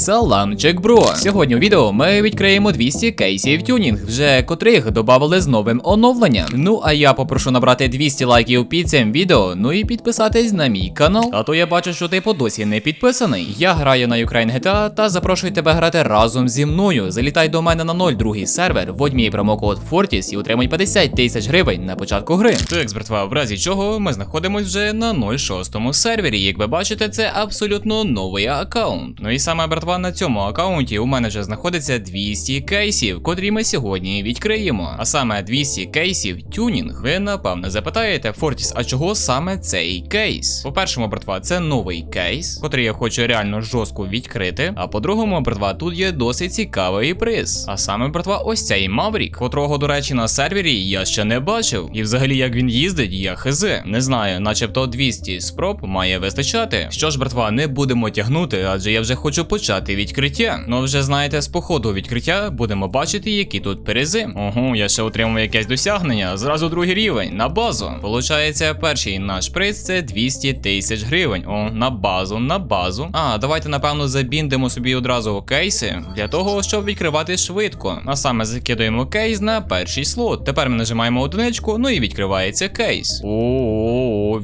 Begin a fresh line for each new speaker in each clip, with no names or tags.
Саламчик бро. Сьогодні у відео ми відкриємо 200 кейсів тюнінг, вже котрих додали з новим оновленням. Ну а я попрошу набрати 200 лайків під цим відео, ну і підписатись на мій канал. А то я бачу, що ти по досі не підписаний. Я граю на Ukraine GTA та запрошую тебе грати разом зі мною. Залітай до мене на 02 сервер, вводь мій промокод Fortis і отримай 50 тисяч гривень на початку гри. Так, братва, в разі чого ми знаходимось вже на 06 сервері. Як ви бачите, це абсолютно новий аккаунт. Ну і саме братва на цьому аккаунті у мене вже знаходиться 200 кейсів, котрі ми сьогодні відкриємо. А саме 200 кейсів тюнінг. Ви напевне запитаєте, Фортіс, а чого саме цей кейс? По-першому, братва, це новий кейс, котрий я хочу реально жорстко відкрити. А по-другому, братва, тут є досить цікавий приз. А саме, братва, ось цей Маврік, котрого, до речі, на сервері я ще не бачив. І взагалі, як він їздить, я хз. Не знаю, начебто 200 спроб має вистачати. Що ж, братва, не будемо тягнути, адже я вже хочу почати відкриття. Ну вже знаєте, з походу відкриття будемо бачити, які тут призи. Ого, я ще отримав якесь досягнення. Зразу другий рівень на базу. Получається, перший наш приз це 200 тисяч гривень. О, на базу, на базу. А, давайте, напевно, забіндимо собі одразу кейси для того, щоб відкривати швидко. А саме закидуємо кейс на перший слот. Тепер ми нажимаємо одиничку, ну і відкривається кейс. О,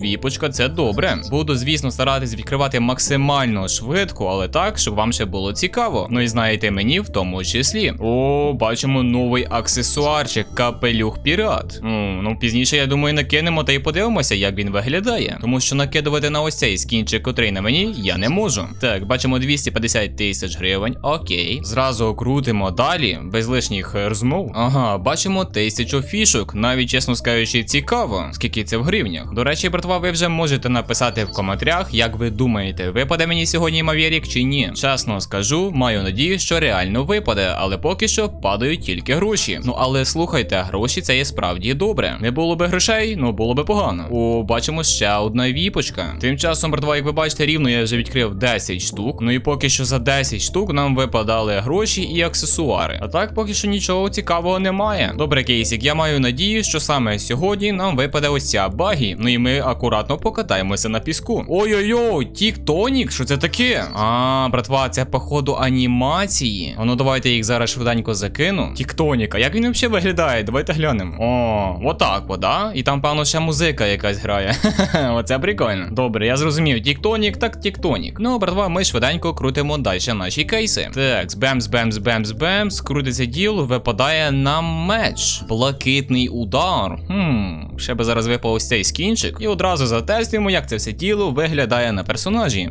віпочка, це добре. Буду, звісно, старатись відкривати максимально швидко, але так, щоб вам ще було цікаво. Ну і знаєте, мені в тому числі. О, бачимо новий аксесуарчик, капелюх пірат. Ну пізніше, я думаю, накинемо та й подивимося, як він виглядає. Тому що накидувати на ось цей скінчик, котрий на мені, я не можу. Так, бачимо 250 тисяч гривень. Окей. Зразу крутимо далі, без лишніх е, розмов. Ага, бачимо тисячу фішок. Навіть чесно скажучи, цікаво, скільки це в гривнях. До речі, братва, ви вже можете написати в коментарях, як ви думаєте, випаде мені сьогодні Мавєрік чи ні. Чесно скажу, маю надію, що реально випаде, але поки що падають тільки гроші. Ну але слухайте, гроші це є справді добре. Не було би грошей, ну було би погано. О, бачимо ще одна віпочка. Тим часом, братва, як ви бачите, рівно я вже відкрив 10 штук. Ну і поки що за 10 штук нам випадали гроші і аксесуари. А так поки що нічого цікавого немає. Добре, кейсик, я маю надію, що саме сьогодні нам випаде ось ця багі. Ну і ми акуратно покатаємося на піску. Ой-ой-ой, тіктонік, що це таке? А, братва, це походу анімації. Ну давайте їх зараз швиденько закину. Тіктоніка, як він взагалі виглядає? Давайте глянемо. О, отак, от, да? І там, певно, ще музика якась грає. Оце прикольно. Добре, я зрозумів. Тіктонік, так тіктонік. Ну, братва, ми швиденько крутимо далі наші кейси. Так, збемс, бемс, бемс, бемс. Крутиться діло, випадає нам меч. Блакитний удар. Хм, ще би зараз випав ось цей скінчик. І одразу затестуємо, як це все тіло виглядає на персонажі.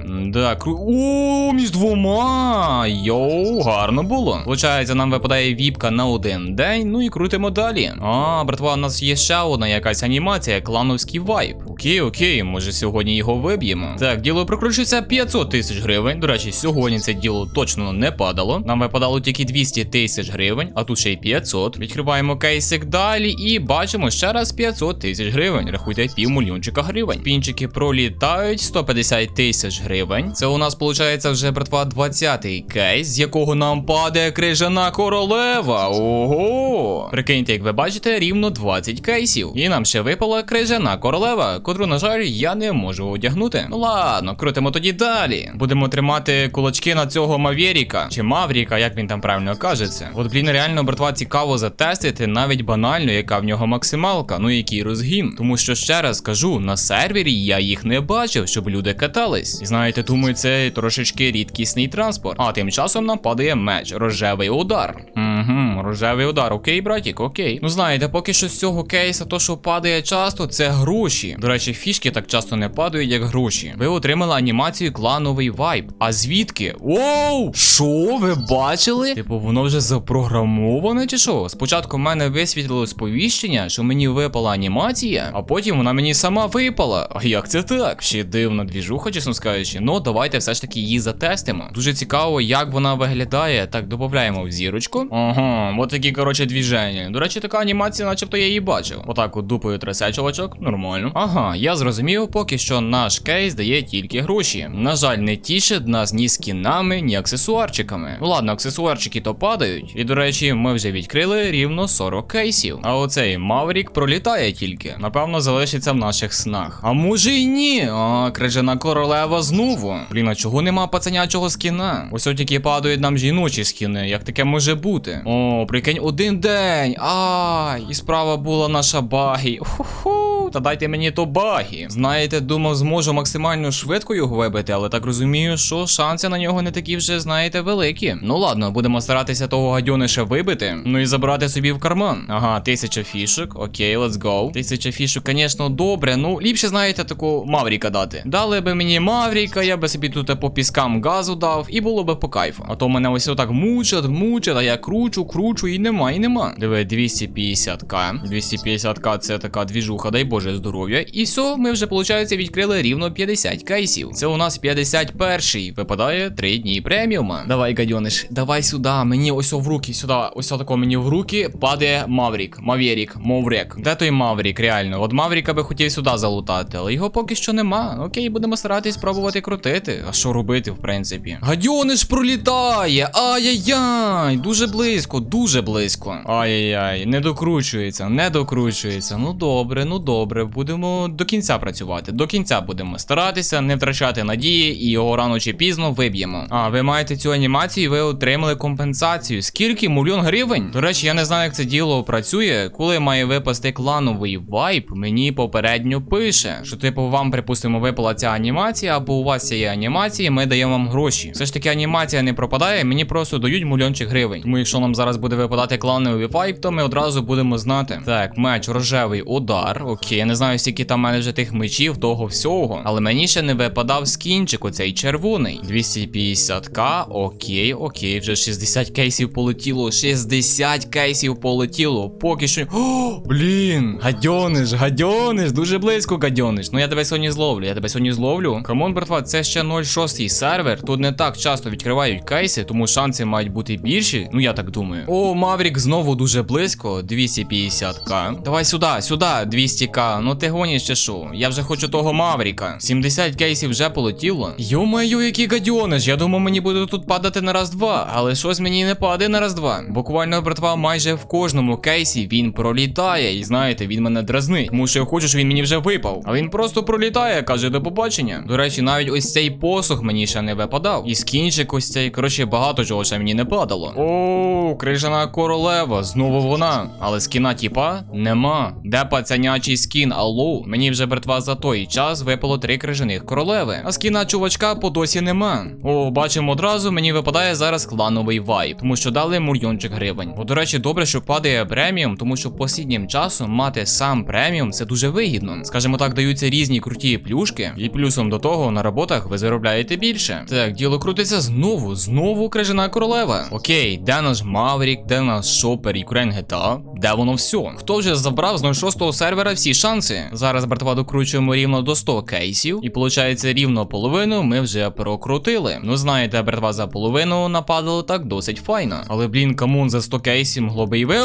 Кру. О, між двома. Йоу, гарно було. Получається, нам випадає віпка на один день. Ну і крутимо далі. А, братва, у нас є ще одна якась анімація, клановський вайб. Окей, окей, може сьогодні його виб'ємо. Так, діло прокручується 500 тисяч гривень. До речі, сьогодні це діло точно не падало. Нам випадало тільки 200 тисяч гривень, а тут ще й 500. Відкриваємо кейсик далі і бачимо ще раз 500 тисяч гривень. Рахуйте півмільйончика гривень. Пінчики пролітають 150 тисяч гривень. Це у нас виходить вже братва 20-й кейс, з якого нам падає крижана королева. Ого! Прикиньте, як ви бачите, рівно 20 кейсів. І нам ще випала крижана королева, котру, на жаль, я не можу одягнути. Ну ладно, крутимо тоді далі. Будемо тримати кулачки на цього Мавєріка чи Мавріка, як він там правильно кажеться. От, блін, реально, братва, цікаво затестити навіть банально, яка в нього максималка, ну який розгін. Тому що ще раз кажу, на сервері я їх не бачив, щоб люди катались. Знаєте, думаю, це трошечки рідкісний транспорт. А тим часом нам падає меч, рожевий удар. Угу, рожевий удар. Окей, братік, окей. Ну знаєте, поки що з цього кейса, то що падає часто, це гроші. До речі, фішки так часто не падають, як гроші. Ви отримали анімацію клановий вайб. А звідки? Оу! Що ви бачили? Типу, воно вже запрограмоване чи що? Спочатку в мене висвітлило сповіщення, що мені випала анімація, а потім вона мені сама випала. Як це так? Ще дивна двіжуха, чесно скажучи. Ну, давайте все ж таки її затестимо. Дуже цікаво, як вона виглядає. Так, додаємо в зірочку. Ага, от такі, коротше, двіження. До речі, така анімація, начебто я її бачив. Отак от дупою трясе чувачок, нормально. Ага, я зрозумів, поки що наш кейс дає тільки гроші. На жаль, не тішить нас ні скінами, ні аксесуарчиками. Ладно, аксесуарчики то падають. І до речі, ми вже відкрили рівно 40 кейсів. А оцей Маврік пролітає тільки. Напевно, залишиться в наших снах. А може й ні. А, крижана королева знову. Блін, а чого нема пацанячого скіна? Ось от тільки падають нам жіночі скіни. Як таке може бути? О, прикинь, один день. Ай, і справа була наша багі. Ху-ху, та дайте мені то багі. Знаєте, думав, зможу максимально швидко його вибити, але так розумію, що шанси на нього не такі вже, знаєте, великі. Ну ладно, будемо старатися того гадьониша вибити. Ну і забрати собі в карман. Ага, тисяча фішок. Окей, let's go. Тисяча фішок, звісно, добре. Ну, ліпше, знаєте, таку Мавріка дати. Дали би мені Мавріка, я би собі тут по піскам газу дав, і було би по кайфу. А то мене ось отак мучать, мучать, а я кручу, кручу, і нема, і нема. Диви, 250к. 250к це така двіжуха, дай Боже здоров'я. І все, ми вже, виходить, відкрили рівно 50 кейсів. Це у нас 51-й. Випадає 3 дні преміума. Давай, гадьониш, давай сюди. Мені ось в руки, сюди, ось тако мені в руки падає Маврік. Мавєрік, Моврек. Де той Маврік, реально? От Мавріка би хотів сюди залутати, але його поки що нема. Окей, будемо старатись пробувати крутити. А що робити, в принципі? Гадьониш пролітає! Ай-яй-яй! Дуже близько, дуже близько. Ай-яй-яй, не докручується, не докручується. Ну добре, ну добре. Будемо до кінця працювати. До кінця будемо старатися, не втрачати надії і його рано чи пізно виб'ємо. А, ви маєте цю анімацію, ви отримали компенсацію. Скільки? Мільйон гривень? До речі, я не знаю, як це діло працює. Коли має випасти клановий вайп, мені попередньо пише, що типу вам, припустимо, випала ця анімація, або у вас є анімації, ми даємо вам гроші. Все ж таки анімація не пропадає, мені просто дають мільйончик гривень. Тому якщо нам зараз буде випадати клановий вайп, то ми одразу будемо знати. Так, меч рожевий удар. Окей, не знаю, скільки там мене вже тих мечів, того всього. Але мені ще не випадав скінчик, оцей червоний. 250к, окей, окей, вже 60 кейсів полетіло. 60 кейсів полетіло. Поки що. О, блін, гадьониш, гадьониш, дуже близько гадьониш. Ну я тебе сьогодні зловлю, я тебе сьогодні зловлю. Камон, братва, це ще 0,6 сервер. Тут не так часто відкривають кейси, тому шанси мають бути більші. Ну я так думаю. О, Маврік знову дуже близько. 250к. Давай сюди, сюди, 200к. Ну ти гониш чи що? Я вже хочу того Мавріка. 70 кейсів вже полетіло. Йо-майо, який гадьониш. Я думав, мені буде тут падати на раз-два, але щось мені не падає на раз-два. Буквально, братва, майже в кожному кейсі він пролітає. І знаєте, він мене дразнить. Тому що я хочу, щоб він мені вже випав. А він просто пролітає, каже до побачення. До речі, навіть ось цей посох мені ще не випадав. І скінчик ось цей. Коротше, багато чого ще мені не падало. О, крижана королева, знову вона. Але скіна тіпа нема. Де пацанячий скін? Алло, мені вже братва за той час випало три крижаних королеви. А скіна чувачка по досі нема. О, бачимо одразу, мені випадає зараз клановий вайб, тому що дали мільйончик гривень. О, до речі, добре, що падає преміум, тому що посліднім часом мати сам преміум це дуже вигідно. Скажімо так, даються різні круті плюшки, і плюсом до того на роботах ви заробляєте більше. Так, діло крутиться знову, знову крижана королева. Окей, де наш Маврік, де наш Шопер і Крен GTA? Де воно все? Хто вже забрав з 06 сервера всі шанси? Зараз, братва, докручуємо рівно до 100 кейсів, і виходить рівно половину ми вже прокрутили. Ну знаєте, братва, за половину нападало так досить файно. Але блін, камон, за 100 кейсів могло би і ви.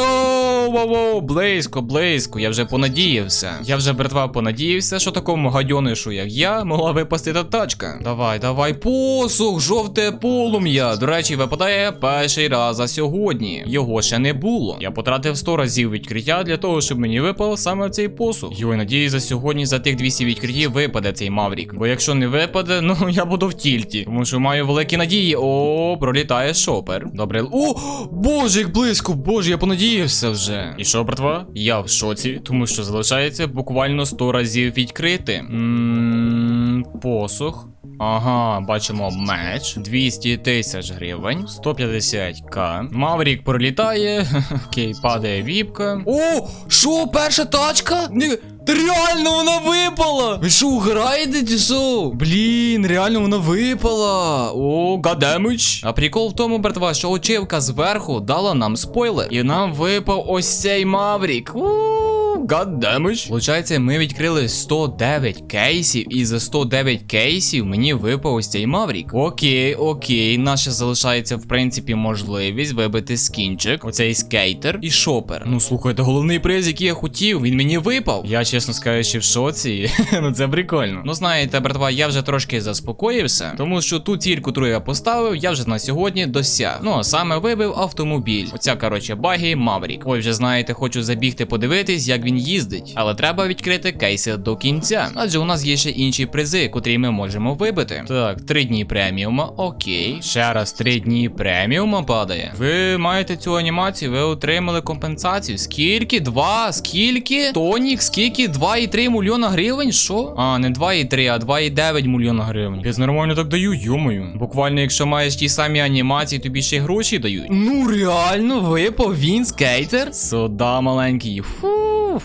Оу, воу, воу, близько, близько. Я вже понадіявся. Я вже, братва, понадіявся, що такому гадьонишу, як я, могла випасти та тачка. Давай, давай, посух, жовте полум'я. До речі, випадає перший раз за сьогодні. Його ще не було. Я потратив 100 разів відкриття для того, щоб мені випав саме цей посух. Йой, надіюсь, за сьогодні за тих 200 відкриттів випаде цей Маврік. Бо якщо не випаде, ну я буду в тільті. Тому що маю великі надії. О, пролітає шопер. Добре. О, боже, як близько, боже, я понадіявся вже. І що, братва? Я в шоці, тому що залишається буквально 100 разів відкрити. Ммм, посух. Ага, бачимо меч. 200 тисяч гривень, 150к. Маврік пролітає. Окей, падає віпка. О, що, перша тачка? Ні. Та реально вона випала! Ви що, уграєте чи що? Блін, реально вона випала. О, гадемич. А прикол в тому, братва, що очівка зверху дала нам спойлер. І нам випав ось цей Маврік. Ууу, гадемич. Получається, ми відкрили 109 кейсів, і за 109 кейсів мені випав ось цей Маврік. Окей, окей, наша залишається, в принципі, можливість вибити скінчик. Оцей скейтер і шопер. Ну слухайте, головний приз, який я хотів, він мені випав. Я чесно скажучи, в шоці. ну це прикольно. Ну знаєте, братва, я вже трошки заспокоївся, тому що ту ціль, яку я поставив, я вже на сьогодні досяг. Ну а саме вибив автомобіль. Оця, коротше, багі Маврік. Ой, вже знаєте, хочу забігти подивитись, як він їздить. Але треба відкрити кейси до кінця, адже у нас є ще інші призи, котрі ми можемо вибити. Так, три дні преміума, окей. Ще раз три дні преміума падає. Ви маєте цю анімацію, ви отримали компенсацію. Скільки? Два? Скільки? Тонік, скільки? 2,3 мільйона гривень? Що? А, не 2,3, а 2,9 мільйона гривень. Я нормально так даю, йомою. Буквально, якщо маєш ті самі анімації, тобі ще й гроші дають. Ну реально, випав він скейтер? Сюда маленький. Фу.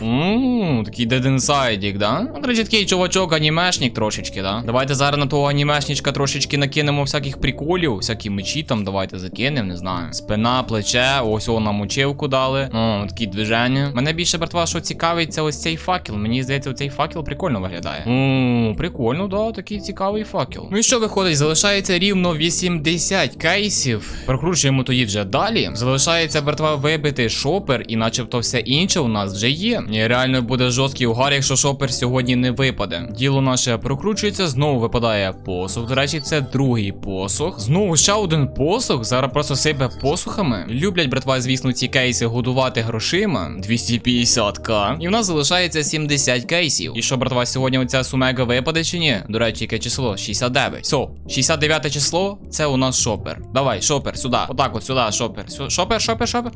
Ммм, такий dead inside, да? Ну, речі, такий чувачок, анімешник трошечки, да? Давайте зараз на того анімешничка трошечки накинемо всяких приколів, всякі мечі там давайте закинемо, не знаю. Спина, плече, ось о, нам мочивку дали. О, такі движення. Мене більше, братва, що цікавить, це ось цей факел. Мені здається, цей факел прикольно виглядає. О, прикольно, да, такий цікавий факел. Ну і що виходить? Залишається рівно 80 кейсів. Прокручуємо тоді вже далі. Залишається, братва, вибити шопер, і начебто все інше у нас вже є. І реально буде жорсткий угар, якщо шопер сьогодні не випаде. Діло наше прокручується, знову випадає посух. До речі, це другий посух. Знову ще один посух. Зараз просто сипе посухами. Люблять, братва, звісно, ці кейси годувати грошима. 250к. І в нас залишається 70 кейсів. І що, братва, сьогодні оця сумега випаде чи ні? До речі, яке число? 69. Все, 69 число це у нас шопер. Давай, шопер, сюди. Отак, от сюди, шопер. Шопер, шопер, шопер.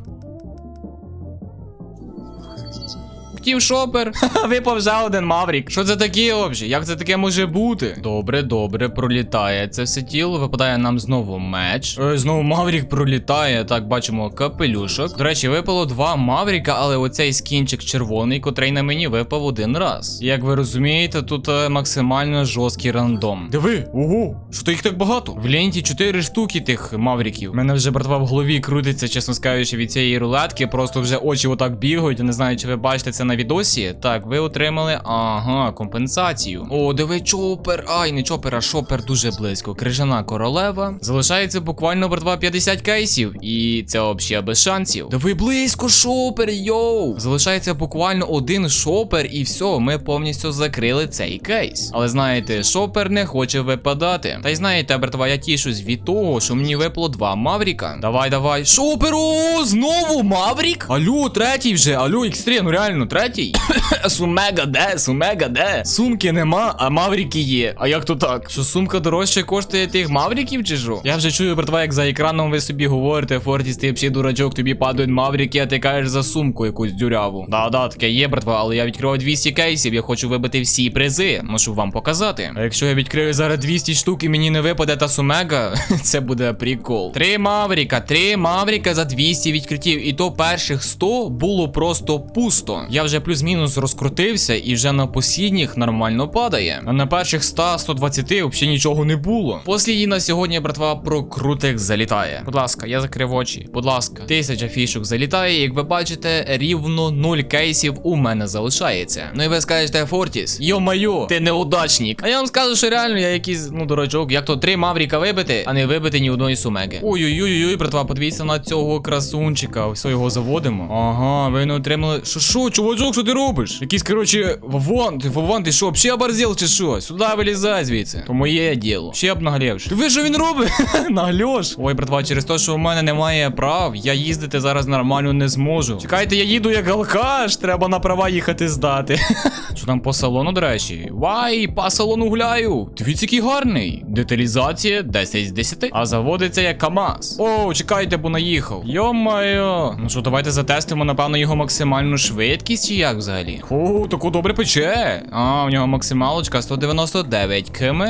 Хотів шопер. Випав вже один Маврік. Що це таке взагалі? Як це таке може бути? Добре, добре, пролітає це все тіло. Випадає нам знову меч. Е, знову Маврік пролітає. Так, бачимо капелюшок. До речі, випало два Мавріка, але оцей скінчик червоний, котрий на мені випав один раз. Як ви розумієте, тут е, максимально жорсткий рандом. Диви, ого, що то їх так багато? В ленті 4 штуки тих Мавріків. У мене вже братва в голові крутиться, чесно скажучи, від цієї рулетки. Просто вже очі отак бігають. Я не знаю, чи ви бачите це на відосі. Так, ви отримали ага, компенсацію. О, диви, чопер. Ай, не чопер, а шопер дуже близько. Крижана королева. Залишається буквально братва 50 кейсів. І це взагалі без шансів. Диви близько, шопер, йоу. Залишається буквально один шопер, і все, ми повністю закрили цей кейс. Але знаєте, шопер не хоче випадати. Та й знаєте, братва, я тішусь від того, що мені випало два Мавріка. Давай, давай. Шопер, о, знову Маврік? Алло, третій вже. Алло, X3, ну реально, третій. Сумега де? Сумега де? Сумки нема, а мавріки є. А як то так? Що сумка дорожче коштує тих мавріків чи що? Я вже чую, братва, як за екраном ви собі говорите, Фортіс, ти взагалі дурачок, тобі падають мавріки, а ти кажеш за сумку якусь дюряву. Да, да, таке є, братва, але я відкриваю 200 кейсів, я хочу вибити всі призи, щоб вам показати. А якщо я відкрию зараз 200 штук і мені не випаде та сумега, це буде прикол. Три мавріка, три мавріка за 200 відкриттів, і то перших 100 було просто пусто. Я вже плюс-мінус розкрутився і вже на посідніх нормально падає. А на перших 100-120 взагалі нічого не було. Послідній на сьогодні, братва, прокрутик залітає. Будь ласка, я закрив очі. Будь ласка, тисяча фішок залітає. Як ви бачите, рівно 0 кейсів у мене залишається. Ну і ви скажете, Фортіс, йо-майо, ти неудачник. А я вам скажу, що реально я якийсь, ну, дурачок, як то три мавріка вибити, а не вибити ні одної сумеги. Ой-ой-ой, братва, подивіться на цього красунчика. Все його заводимо. Ага, ви не отримали. Що, що, чувачок, що ти робиш? Якийсь, коротше, Вован, ти Вован, ти що, взагалі оборзел чи що? Сюди вилізай звідси. То моє діло. Ще б наглєвш. Ти ви що він робить? Нагльош. Ой, братва, через те, що у мене немає прав, я їздити зараз нормально не зможу. Чекайте, я їду як алкаш, треба на права їхати здати. Що там по салону, до речі? Вай, по салону гуляю. Дивіться, який гарний. Деталізація 10 з 10, а заводиться як КАМАЗ. О, чекайте, бо наїхав. Йо-моє. Ну що, давайте затестимо, напевно, його максимальну швидкість чи як взагалі? О, таку добре пече. А, у нього максималочка 199 км.